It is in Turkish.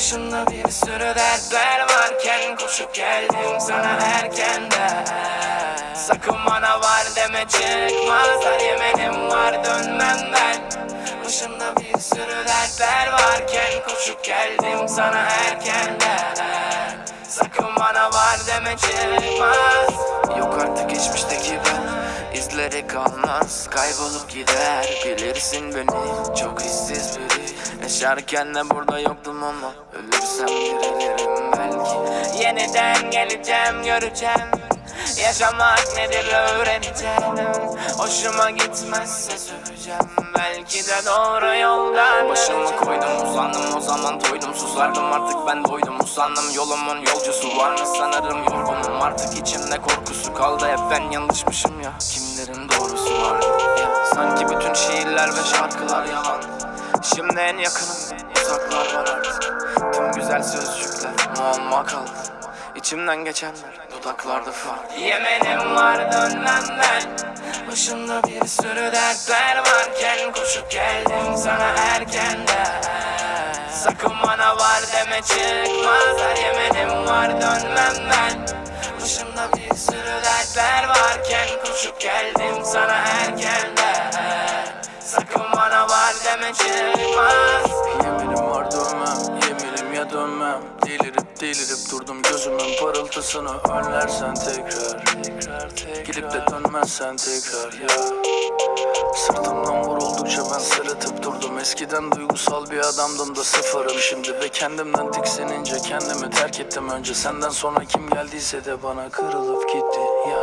Başımda bir sürü dertler varken Koşup geldim sana erkenden Sakın bana var deme çıkmaz Her yemenim var dönmem ben. Başımda bir sürü dertler varken Koşup geldim sana erkenden Sakın bana var deme çıkmaz. Yok artık geçmişteki ben İzleri kalmaz kaybolup gider. Bilirsin beni çok hissiz biri Yaşarken de burada yoktum ama Ölürsem dirilirim belki. Yeniden geleceğim göreceğim. Yaşamak nedir öğreneceğim. Hoşuma gitmezse söveceğim. Belki de doğru yoldan Başımı koydum uzandım. O zaman toydum Susardım. Artık ben doydum usandım. Yolumun yolcusu var mı? Sanırım yorgunum. Artık içimde korkusu kaldı. Hep ben yanlışmışım ya. Kimlerin doğrusu var Şimdi en yakınım. Uzaklar var artık. Tüm güzel sözcükler muamma kaldı İçimden geçenler dudaklarda fark. Yemenim var dönmem ben. Başımda bir sürü dertler varken Koşup geldim sana erkenden. Sakın bana var deme çıkmaz. Her yemenim var dönmem ben. Başımda bir sürü dertler varken Koşup geldim sana erkenden Deme çıkmaz. Yeminim var dönmem, yeminim ya dönmem. Delirip delirip durdum gözümün parıltısını. Önlersen tekrar Gidip de dönmezsen tekrar ya. Sırtımdan vuruldukça ben sırıtıp durdum. Eskiden duygusal bir adamdım da sıfırım. Şimdi Ve kendimden tiksenince kendimi terk ettim önce. Senden sonra kim geldiyse de bana kırılıp gitti ya